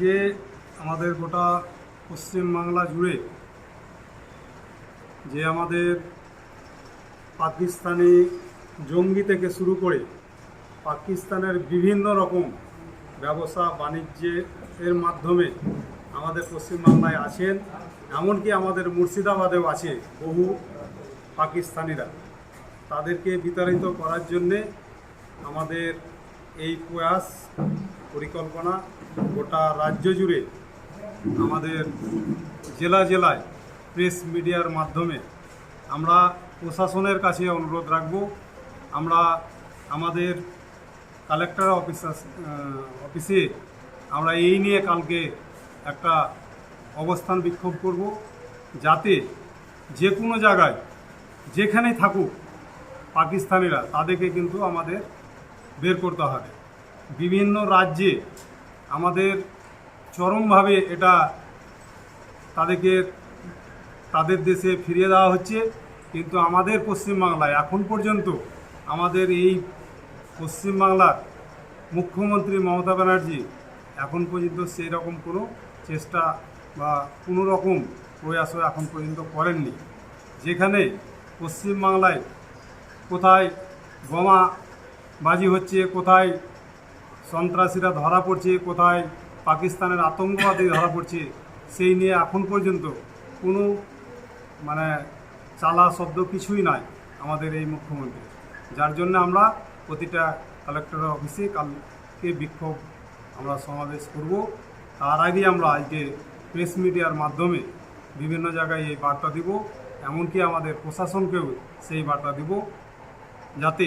আজকে আমাদের গোটা পশ্চিমবাংলা জুড়ে যে আমাদের পাকিস্তানি জঙ্গি থেকে শুরু করে পাকিস্তানের বিভিন্ন রকম ব্যবসা বাণিজ্যে এর মাধ্যমে আমাদের পশ্চিমবাংলায় আছেন, এমনকি আমাদের মুর্শিদাবাদেও আছে বহু পাকিস্তানিরা। তাদেরকে বিতাড়িত করার জন্যে আমাদের এই প্রয়াস পরিকল্পনা গোটা রাজ্য জুড়ে আমাদের জেলা জেলায় প্রেস মিডিয়ার মাধ্যমে আমরা প্রশাসনের কাছে অনুরোধ রাখব। আমরা আমাদের কালেক্টর অফিস অফিসে আমরা এই নিয়ে কালকে একটা অবস্থান বিক্ষোভ করব যাতে যে কোনো জায়গায় যেখানেই থাকুক পাকিস্তানিরা তাদেরকে কিন্তু আমাদের বের করতে হবে। বিভিন্ন রাজ্যে আমাদের চরমভাবে এটা তাদেরকে, তাদের দেশে ফিরিয়ে দেওয়া হচ্ছে। কিন্তু আমাদের পশ্চিমবাংলায় এখন পর্যন্ত আমাদের এই পশ্চিমবাংলার মুখ্যমন্ত্রী মমতা ব্যানার্জি এখন পর্যন্ত সেই রকম কোনো চেষ্টা বা কোনো রকম প্রয়াসও এখন পর্যন্ত করেননি। যেখানে পশ্চিমবাংলায় কোথায় বোমা বাজি হচ্ছে, কোথায় সন্ত্রাসীরা ধরা পড়ছে, কোথায় পাকিস্তানের আতঙ্কবাদী ধরা পড়ছে, সেই নিয়ে এখন পর্যন্ত কোনো মানে চালা শব্দ কিছুই নাই আমাদের এই মুখ্যমন্ত্রী যার জন্য আমরা প্রতিটা কালেক্টর অফিসে কালকে বিক্ষোভ আমরা সমাবেশ করব। তার আগে আমরা আজকে প্রেস মিডিয়ার মাধ্যমে বিভিন্ন জায়গায় এই বার্তা দিব, এমনকি আমাদের প্রশাসনকেও সেই বার্তা দিব, যাতে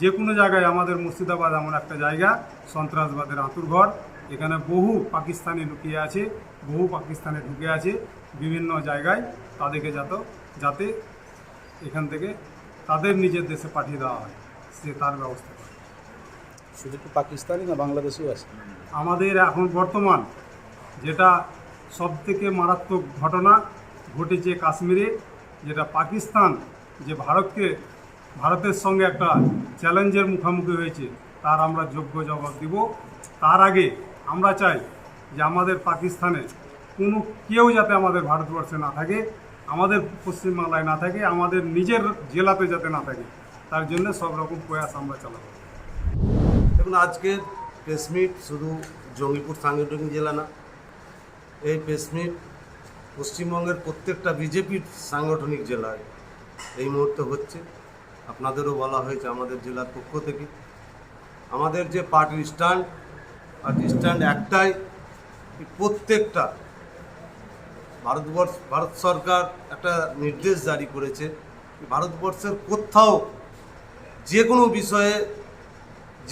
যে কোনো জায়গায় আমাদের মুর্শিদাবাদ এমন একটা জায়গা সন্ত্রাসবাদের আঁতুরঘর এখানে বহু পাকিস্তানি লুকিয়ে আছে বহু পাকিস্তানে ঢুকে আছে বিভিন্ন জায়গায় তাদেরকে যাতে যাতে এখান থেকে তাদের নিজের দেশে পাঠিয়ে দেওয়া হয় সে তার ব্যবস্থা করে। শুধু কি পাকিস্তানি না বাংলাদেশেও আছে? আমাদের এখন বর্তমান যেটা সবথেকে মারাত্মক ঘটনা ঘটেছে কাশ্মীরে যেটা পাকিস্তান যে ভারতকে ভারতের সঙ্গে একটা চ্যালেঞ্জের মুখোমুখি হয়েছে, তার আমরা যোগ্য জবাব দিব। তার আগে আমরা চাই যে আমাদের পাকিস্তানে কোনো কেউ যাতে আমাদের ভারতবর্ষে না থাকে, আমাদের পশ্চিমবাংলায় না থাকে, আমাদের নিজের জেলাতে যাতে না থাকে, তার জন্য সব রকম প্রয়াস আমরা চালাবো। দেখুন আজকের প্রেস মিট শুধু জঙ্গিপুর সাংগঠনিক জেলা না, এই প্রেস মিট পশ্চিমবঙ্গের প্রত্যেকটা বিজেপির সাংগঠনিক জেলায় এই মুহূর্তে হচ্ছে। আপনাদেরও বলা হয়েছে আমাদের জেলার পক্ষ থেকে। আমাদের যে পার্টির স্ট্যান্ড পার্টির স্ট্যান্ড একটাই প্রত্যেকটা ভারতবর্ষ, ভারত সরকার একটা নির্দেশ জারি করেছে ভারতবর্ষের কোথাও যে কোনো বিষয়ে,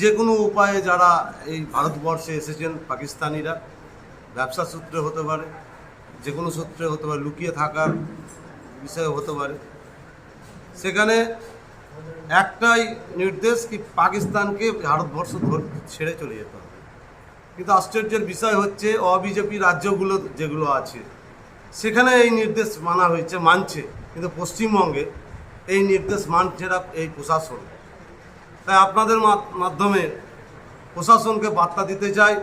যে কোনো উপায়ে যারা এই ভারতবর্ষে এসেছেন পাকিস্তানিরা, ব্যবসা সূত্রে হতে পারে, যে কোনো সূত্রে হতে পারে, লুকিয়ে থাকার বিষয়ে হতে পারে। সেখানে একটাই নির্দেশ কি পাকিস্তানকে ভারতবর্ষ ছেড়ে চলে যেতে হবে। কিন্তু আশ্চর্যের বিষয় হচ্ছে, অবিজেপি রাজ্যগুলো যেগুলো আছে, সেখানে এই নির্দেশ মানা হয়েছে, মানছে। কিন্তু পশ্চিমবঙ্গে এই নির্দেশ মানছে না এই প্রশাসন। তাই আপনাদের মাধ্যমে প্রশাসনকে বার্তা দিতে চাই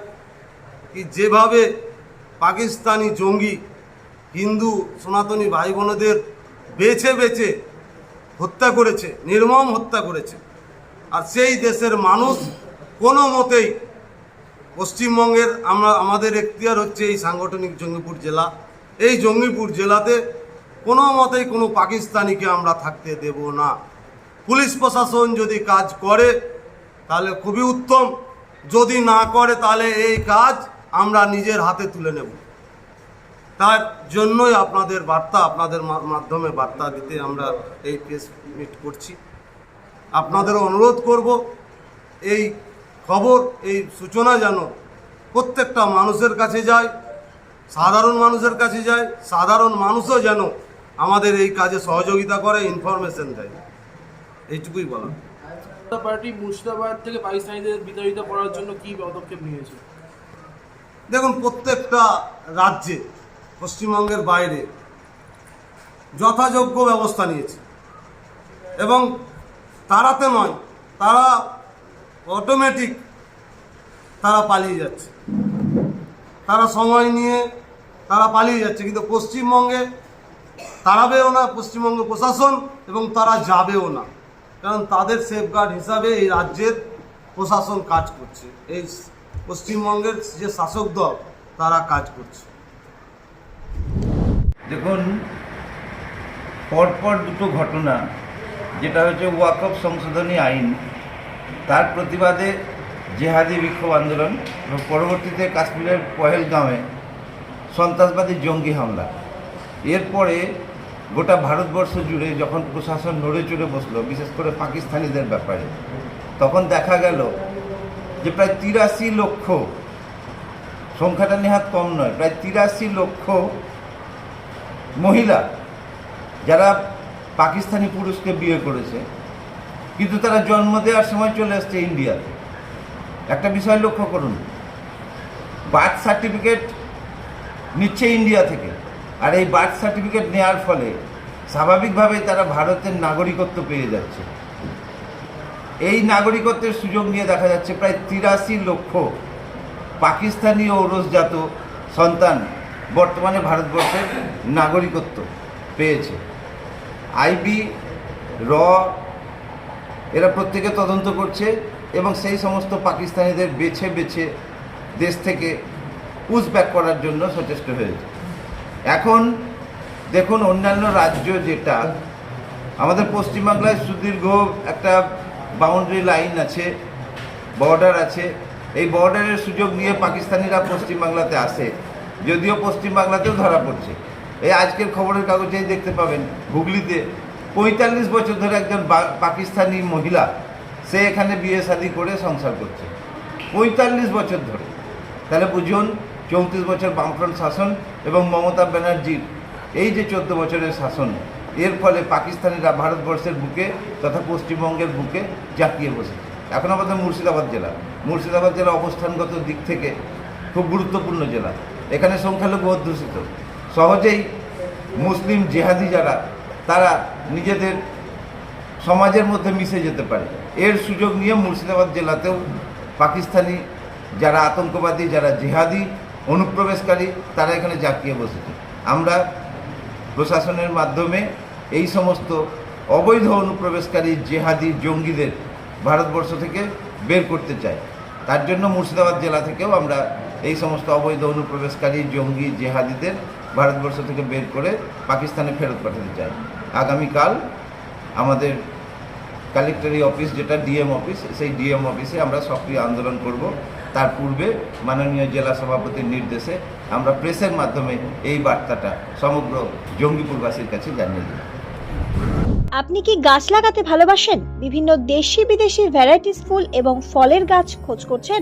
কি যেভাবে পাকিস্তানি জঙ্গি, হিন্দু, সনাতনী ভাই বোনদের বেছে বেছে হত্যা করেছে, নির্মম হত্যা করেছে। আর সেই দেশের মানুষ কোনো মতেই পশ্চিমবঙ্গের আমরা, আমাদের এখতিয়ার হচ্ছে এই সাংগঠনিক জঙ্গিপুর জেলা। এই জঙ্গিপুর জেলাতে কোনো মতেই কোনো পাকিস্তানিকে আমরা থাকতে দেব না। পুলিশ প্রশাসন যদি কাজ করে, তাহলে খুবই উত্তম। যদি না করে, তাহলে এই কাজ আমরা নিজের হাতে তুলে নেব। তার জন্যই আপনাদের বার্তা আপনাদের মাধ্যমে বার্তা দিতে আমরা এই প্রেস মিট করছি। আপনাদেরও অনুরোধ করব এই খবর এই সূচনা যেন প্রত্যেকটা মানুষের কাছে যায় সাধারণ মানুষের কাছে যায় সাধারণ মানুষও যেন আমাদের এই কাজে সহযোগিতা করে ইনফরমেশন দেয়। এইটুকুই বলা পার্টি মুর্শিদাবাদ থেকে পাকিস্তানিদের বিতাড়িত করার জন্য কি পদক্ষেপ নিয়েছে? দেখুন প্রত্যেকটা রাজ্যে পশ্চিমবঙ্গের বাইরে যথাযোগ্য ব্যবস্থা নিয়েছে। এবং তারাতে নয়, তারা অটোমেটিক তারা পালিয়ে যাচ্ছে। তারা সময় নিয়ে তারা পালিয়ে যাচ্ছে, কিন্তু পশ্চিমবঙ্গে তাড়াবেও না, পশ্চিমবঙ্গ প্রশাসন এবং তারা যাবেও না। কারণ তাদের সেফগার্ড হিসাবে এই রাজ্যের প্রশাসন কাজ করছে। এই পশ্চিমবঙ্গের যে শাসক দল, তারা কাজ করছে। দেখুন, পরপর দুটো ঘটনা, যেটা হচ্ছে ওয়াকফ সংশোধনী আইন, তার প্রতিবাদে জেহাদি বিক্ষোভ আন্দোলন এবং পরবর্তীতে কাশ্মীরের পহেলগাঁওয়ে সন্ত্রাসবাদী জঙ্গি হামলা। এরপরে গোটা ভারতবর্ষ জুড়ে যখন প্রশাসন নড়ে চড়ে বসল, বিশেষ করে পাকিস্তানিদের ব্যাপারে, তখন দেখা গেল যে প্রায় তিরাশি লক্ষ, সংখ্যাটা নেহাত কম নয়, প্রায় তিরাশি লক্ষ মহিলা, যারা পাকিস্তানি পুরুষকে বিয়ে করেছে, কিন্তু তারা জন্ম দেওয়ার সময় চলে আসছে ইন্ডিয়াতে। একটা বিষয় লক্ষ্য করুন, বার্থ সার্টিফিকেট নিচ্ছে ইন্ডিয়া থেকে, আর এই বার্থ সার্টিফিকেট নেওয়ার ফলে স্বাভাবিকভাবেই তারা ভারতের নাগরিকত্ব পেয়ে যাচ্ছে। এই নাগরিকত্বের সুযোগ নিয়ে দেখা যাচ্ছে প্রায় তিরাশি লক্ষ পাকিস্তানি ও ওরসজাত সন্তান বর্তমানে ভারতবর্ষের নাগরিকত্ব পেয়েছে। আইবি, র, এরা প্রত্যেকে তদন্ত করছে এবং সেই সমস্ত পাকিস্তানিদের বেছে বেছে দেশ থেকে পুশব্যাক করার জন্য সচেষ্ট হয়েছে। এখন দেখুন অন্যান্য রাজ্য যেটা, আমাদের পশ্চিমবাংলায় সুদীর্ঘ একটা বাউন্ডারি লাইন আছে বর্ডার আছে। এই বর্ডারের সুযোগ নিয়ে পাকিস্তানিরা পশ্চিমবাংলাতে আসে। যদিও পশ্চিমবাংলাতেও ধরা পড়ছে। এই আজকের খবরের কাগজেই দেখতে পাবেন, হুগলিতে পঁয়তাল্লিশ বছর ধরে একজন পাকিস্তানি মহিলা, সে এখানে বিয়ে শাদি করে সংসার করছে। পঁয়তাল্লিশ বছর ধরে। তাহলে বুঝুন, চৌত্রিশ বছর বামফ্রন্ট শাসন এবং মমতা ব্যানার্জির এই যে চোদ্দ বছরের শাসন, এর ফলে পাকিস্তানিরা ভারতবর্ষের বুকে তথা পশ্চিমবঙ্গের বুকে জাঁকিয়ে বসেছে। এখন আমাদের মুর্শিদাবাদ জেলা। মুর্শিদাবাদ জেলা অবস্থানগত দিক থেকে খুব গুরুত্বপূর্ণ জেলা। এখানে সংখ্যালঘু অধ্যুষিত। সহজেই মুসলিম জেহাদি যারা, তারা নিজেদের সমাজের মধ্যে মিশে যেতে পারে। এর সুযোগ নিয়ে মুর্শিদাবাদ জেলাতেও পাকিস্তানি যারা আতঙ্কবাদী, যারা জেহাদি, অনুপ্রবেশকারী, তারা এখানে জাঁকিয়ে বসেছে। আমরা প্রশাসনের মাধ্যমে এই সমস্ত অবৈধ অনুপ্রবেশকারী, জেহাদি, জঙ্গিদের ভারতবর্ষ থেকে বের করতে চাই। তার জন্য মুর্শিদাবাদ জেলা থেকেও আমরা এই সমস্ত অবৈধ অনুপ্রবেশকারী, জঙ্গি, জেহাদিদের ভারতবর্ষ থেকে বের করে পাকিস্তানে ফেরত পাঠাতে চাই আগামীকাল আমাদের কালেক্টরি অফিস, যেটা ডিএম অফিস, সেই ডিএম অফিসে আমরা সক্রিয় আন্দোলন করব। তার পূর্বে মাননীয় জেলা সভাপতির নির্দেশে আমরা প্রেসের মাধ্যমে এই বার্তাটা সমগ্র জঙ্গিপুরবাসীর কাছে জানিয়ে দিই আপনি কি গাছ লাগাতে ভালোবাসেন? বিভিন্ন দেশি বিদেশি ভ্যারাইটিস ফুল এবং ফলের গাছ খোঁজ করছেন?